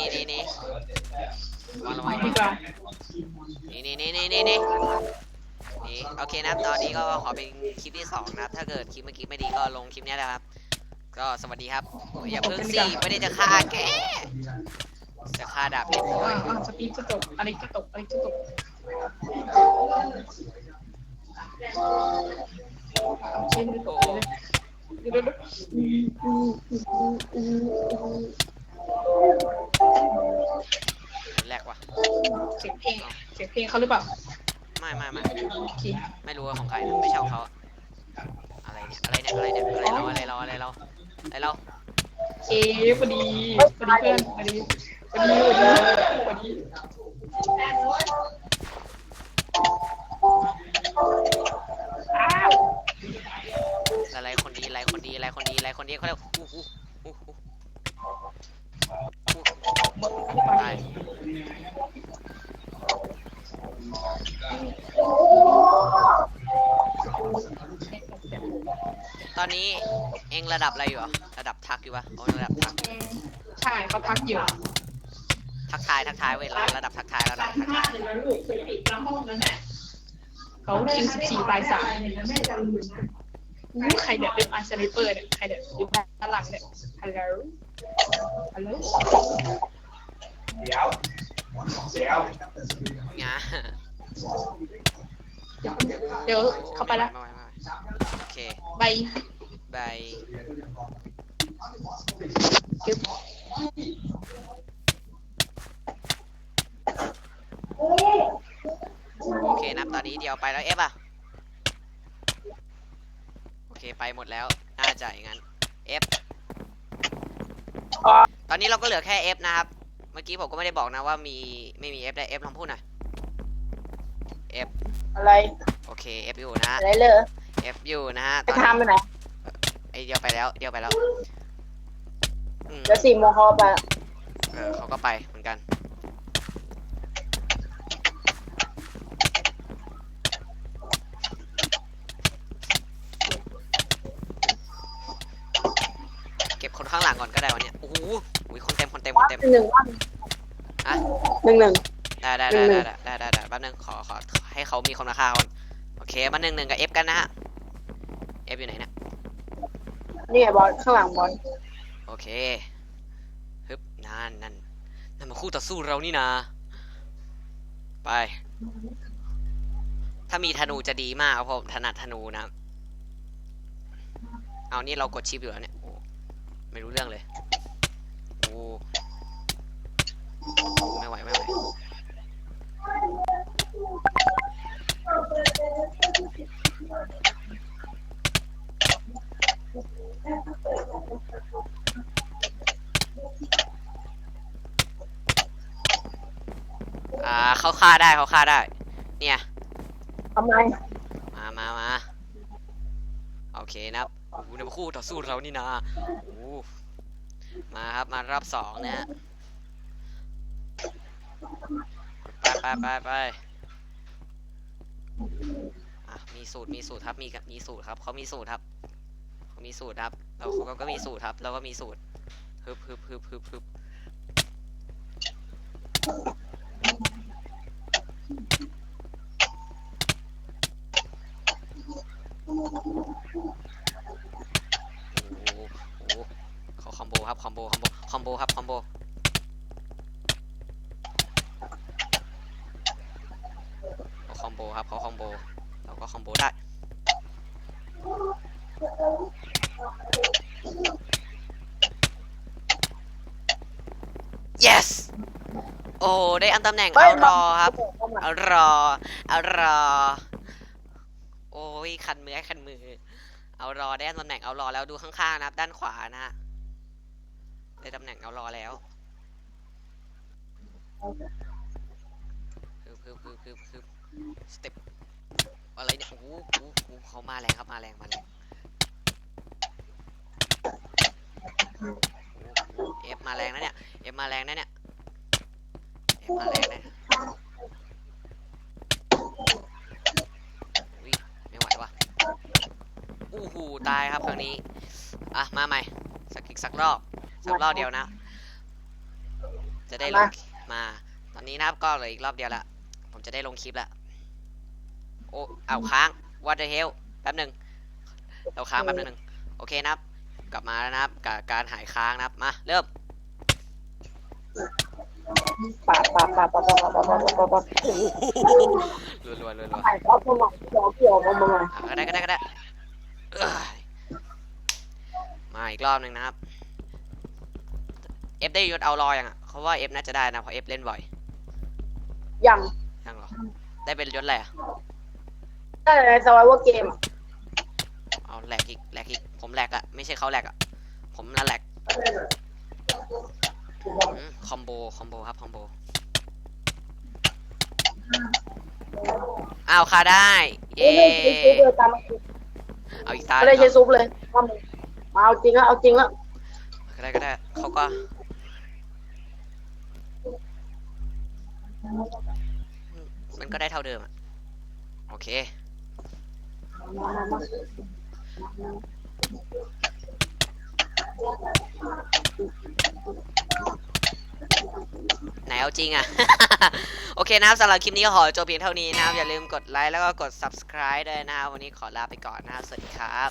นี่นี่นี่ระวังระวังดีกว่านี่นี่นี่นี่นี่นี่นี่โอเคนะครับตอนนี้ก็ขอเป็นคลิปที่สองนะครับ ถ้าเกิดคลิปเมื่อกี้ไม่ดีก็ลงคลิปนี้ยนะครับ ก็สวัสดีครับอย่าเพิ่งสิไม่ได้จะฆ่าแกจะฆ่าดาบเด็กด้วอ่ายอ่าสปีดจะตกอะไรจะตกอะไรจะตกเช่นจะตกเลยเดี๋ยวเดี๋ยวเดี๋ยว แรกว่ะเสียงเพลงเสียงเพลงเขาหรือเปล่าไม่ไม่ไม่โอเคไม่รู้ว่าของใครนะไม่ใช่ของเขาอะอะไรเนี่ยอะไรเนี่ยอะไรเนี่ยอะไรเราอะไรเราอะไรเราอะไรเราเอ๊ะพอดีพอดีเพื่อนพอดีพอดีพอดีพอดี ตอนนี้เองระดับอะไรอยู่อะระดับทักอยู่ปะโอ้ระดับทัก ใช่เขาพักอยู่ทักทายทักทายเว้ยระดับทักทายระดับทักทายเขาคิวสิบสี่ปลายสามอู้ใครเนี่ยเป็นอาร์เซนเปอร์เนี่ยใครเนี่ยอยู่ด้านหลังเนี่ยฮัลโหลฮัลโหลเดี๋ยวเดี๋ยว งาเดี๋ยวเข้าไปละม่ม่ม่โอเคใบบายเก็บโอเคนับตอนนี้เดียวไปแล้วเอฟอะโอเคไปหมดแล้ว น่าจะอย่างนั้น F ตอนนี้เราก็เหลือแค่ F นะครับ เมื่อกี้ผมก็ไม่ได้บอกนะว่ามีไม่มี F ได้ F ลองพูดหน่อย F อะไรโอเค F อยู่นะ อะไรเลย F อยู่นะฮะไปตอนนี้ทำไปไหนไอเดียวไปแล้ว เดียวไปแล้วอืมเดี๋ยวสี่โมงเขาไปเออเขาก็ไปเหมือนกัน เก็บคนข้างหลังก่อนก็ได้วันเนี้ยโอ้โห อุ๊ยคนเต็มคนเต็มคนเต็มหนึ่งวันอะหนึ่งหนึ่งได้ได้หนึ่ได้งหนึ่ได้งได้ได้ได้แป๊บนึงขอขอให้เขามีคนมาฆ่าก่อนโอเคมาหนึ่งหนึ่งกับ F กันนะฮะ F อยู่ไหนเนี่ยนี่ไงบอลข้างหลังบอลโอเคฮึบนั่นนั่นนั่นมาคู่ต่อสู้เรานี่นาไป ถ้ามีธนูจะดีมากเพราะผมถนัดธนูนะ เอานี่เรากดชิปอยู่แล้วเนี่ยโอ้ไม่รู้เรื่องเลยโอ้ ไม่ไหวไม่ไหวอ่าเขาฆ่าได้เขาฆ่าได้ เนี่ย ทำไมมามามาโอเคนะครับโอ้โหในคู่ต่อสู้เรานี่นะโอ้โห มาครับมารอบสองนะฮะไปไปไปไปอะมีสูตรมีสูตรครับมีมีสูตรครับเขามีสูตรครับเขามีสูตรครับเราเขาก็มีสูตรครับเราก็มีสูตรฮึบฮึบฮึบฮึบฮึบโอ้โหโอ้โหเขา คอมโบครับคอมโบคอมโบคอมโบครับคอมโบเขาคอมโบครับเขาคอมโบเราก็คอมโบได้ yes โอ้ได้อันตำแหน่งเฮ้เอายรอครับเข้ามาเอารอเอารอ โอ้ยคันมือคันมือ เอารอได้ตำแหน่งเอารอแล้วดูข้างๆนะครับ ด้านขวานะฮะ ได้ตำแหน่งเอารอแล้วคือคือคือคือคือสเต็ปอะไรเนี่ยโอ้โหโอ้โหเขามาแรงครับมาแรงมาแรงเอฟมาแรงนะเนี่ยเอฟมาแรงนะเนี่ยเอฟมาแรงนะอุ๊ยไม่ไหวว่ะอู้หูตายครับครั้งนี้อะมาใหม่สักอีกสักรอบ สักรอบเดียวนะ จะได้ลงมา ตอนนี้นะครับก็เหลืออีกรอบเดียวละผมจะได้ลงคลิปละโอ้เอาค้าง what the hell แป๊บหนึ่งเราค้างแป๊บหนึ่งโอเคนะครับ กลับมาแล้วนะครับกับการหายค้างนะครับมาเริ่มปาดปาดปาดปาดปาดปาดปาดปาดปาดปาดรัวรัวรัวรัวไอ้ก็สมัครเกี่ยวเกี่ยวกันมาอะก็ได้ก็ได้ก็ได้เอ้ยมาอีกรอบหนึ่งนะครับ เอฟได้ยศเอารอยังอะเขาว่าเอฟน่าจะได้นะเพราะเอฟเล่นบ่อยยังยังเหรอได้เป็นยศอะไรอะได้ในสวายว่าเกมเอาแหลกอีกแหลกอีกผมแหลกอะไม่ใช่เขาแหลกอะผมน่ะแหลกอืมคอมโบคอมโบครับคอมโบอ้าวค่าได้ เย้ไม่ได้ใช้ซุปเลยตามมาเอาอีกตาไม่ได้ใช้ซุปเลยมาเอาจริงแล้วเอาจริงแล้วก็ได้ก็ได้เขาก็ มันก็ได้เท่าเดิมอะโอเค ไหนเอาจริงอะโอเคนะครับสำหรับคลิปนี้ก็ขอจบเพียงเท่านี้นะครับ อย่าลืมกดไลค์แล้วก็กด subscribe ด้วยนะครับ วันนี้ขอลาไปก่อนนะครับ สวัสดีครับ